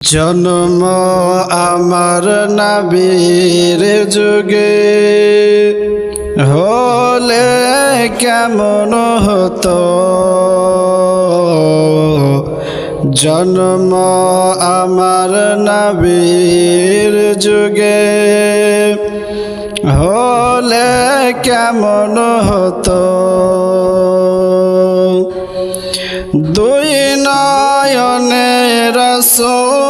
জন্ম আমার নাবির যুগে হলে কেমন হতো? জন্ম আমার নাবির যুগে হলে কেমন হতো? দুই নয়নে রসুল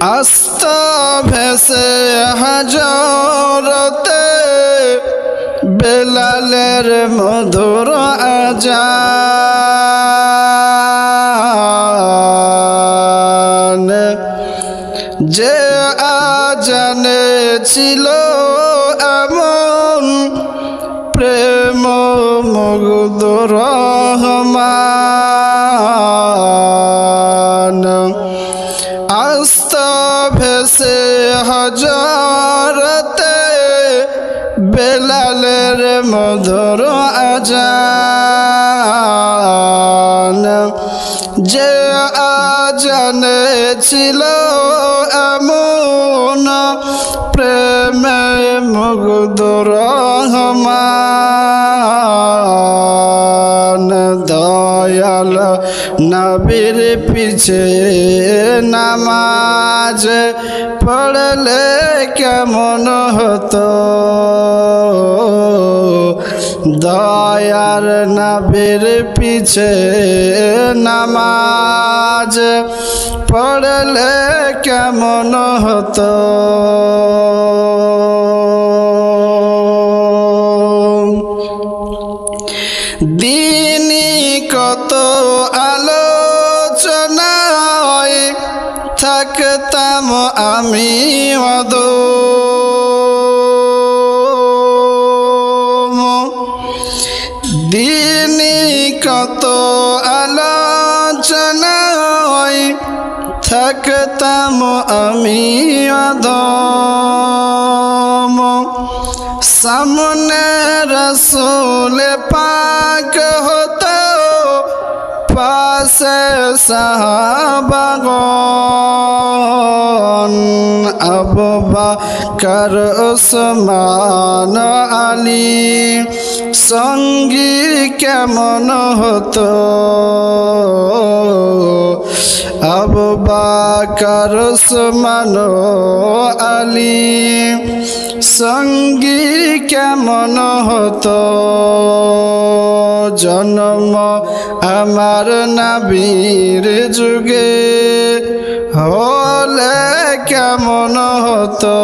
আস্তা ভেসে হাজরতে বেলালের মধুর আজান। যে আজানে ছিল এমন প্রেম মুগ্ধ বেলালের মধুর আজান। যে আজানে ছিল এমন প্রেমে মুগ্ধ রহমান। দয়াল নবীর পিছে নামাজ পড়লে কেমন হতো? দয়ার নবীর পিছে নামাজ পড়লে কেমন হতো? দিনই কত আলোচনায় থাকতাম আমি অদ কত আলোচনায় থাকতাম আমি অদম সামনে রসুল পাক হতো পাশে সাহাবাগন আবু বাকর ওসমান আলী। সঙ্গী কেমন হতো? আবু বাকর ওসমান আলী। সঙ্গী কেমন হতো? জন্ম আমার নাবির যুগে হলে কেমন হতো?